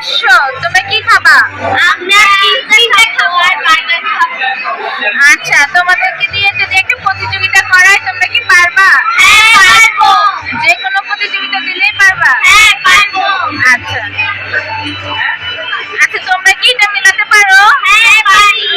আসছো তোমরা কি খাবা? আমরা পিৎজা খাব আর বার্গার খাব। আচ্ছা তোমাদেরকে দিয়ে যদি একটা প্রতিযোগিতা করায় তোমরা কি পারবা? হ্যাঁ যে কোনো প্রতিযোগিতা দিলেই পারবা? হ্যাঁ পারব। আচ্ছা। আচ্ছা তোমরা কি এটা মেলাতে পারো? হ্যাঁ পারি।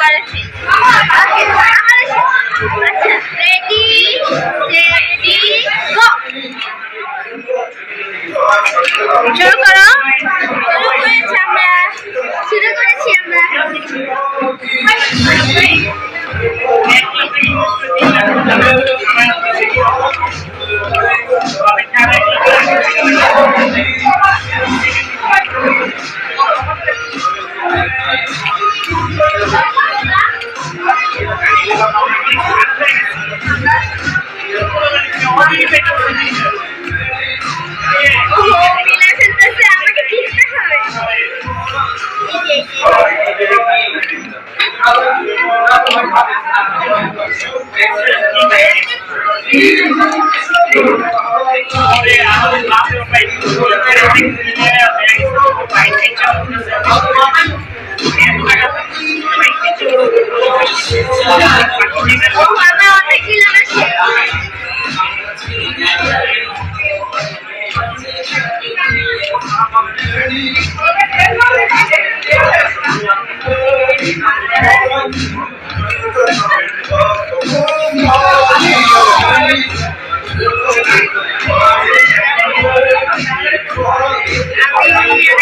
关系 ও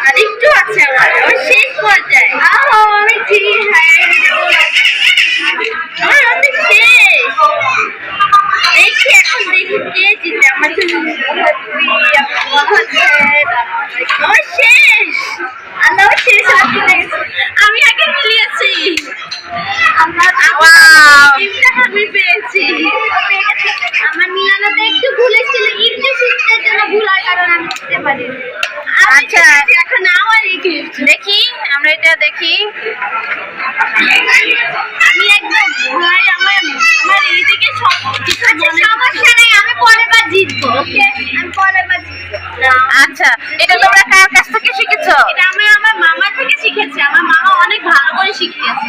আরেকটু আছে আমার আমার শেষ পর্যায়ে। আহ, আমি ঠিক আমার অর্ধেক শেষ। দেখি, এখন দেখি কে জিতে। আমার তো আমার শেষ। আল্লাহ শেষ আমি আগে মিলিয়েছি। দেখি। আমরা এটা দেখি। আমি একদম ভয় আমার আমার এই থেকে সব কিছু সমস্যা নেই আমি পরের বার জিতবো ওকে? আমি পরের বার জিতবো। আচ্ছা এটা তোমরা কার কাছ থেকে শিখেছো? এটা আমি আমার মামা থেকে শিখেছি আমার মামা অনেক ভালো করে শিখিয়েছে।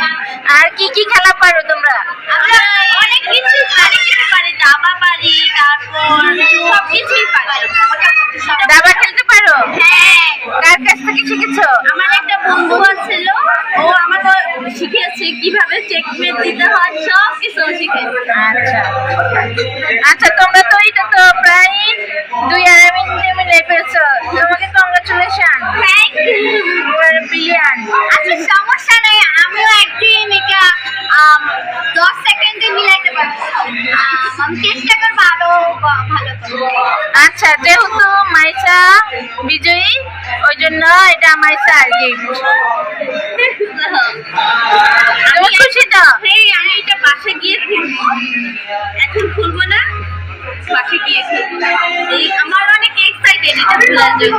আর কি কি খেলা পারো তোমরা? আমরা অনেক কিছু পারি কিছু পারি দাবা পারি তারপর সব কিছুই পারি। দাবা খেলতে পারো হ্যাঁ কার কাছ থেকে শিখেছো আমার একটা বন্ধু ছিল ও আমাকে শিখিয়েছে কীভাবে চেকমেট দিতে হয় সব কিছু আচ্ছা। আচ্ছা তোমরা তো এটা তো প্রায় দুই আড়াই মিনিটে মিলে ফেলছো তোমাকে কংগ্রাচুলেশন থ্যাংক ইউ ব্রিলিয়ান্ট আচ্ছা সমস্যা নেই আমিও একদিন এটা দশ সেকেন্ডে মিলাইতে পারব। আমি চেষ্টা করব আরও ভালো করব আচ্ছা যেহেতু মাইসা বিজয়ী ওই জন্য এটা আমার আর গিফট আমি খুশি তো? এই আমি এটা পাশে গিয়ে খুলবো। এখন খুলবো না বাসে গিয়ে খুলবো। আমার অনেক এক্সাইটেড এটা খোলার জন্য।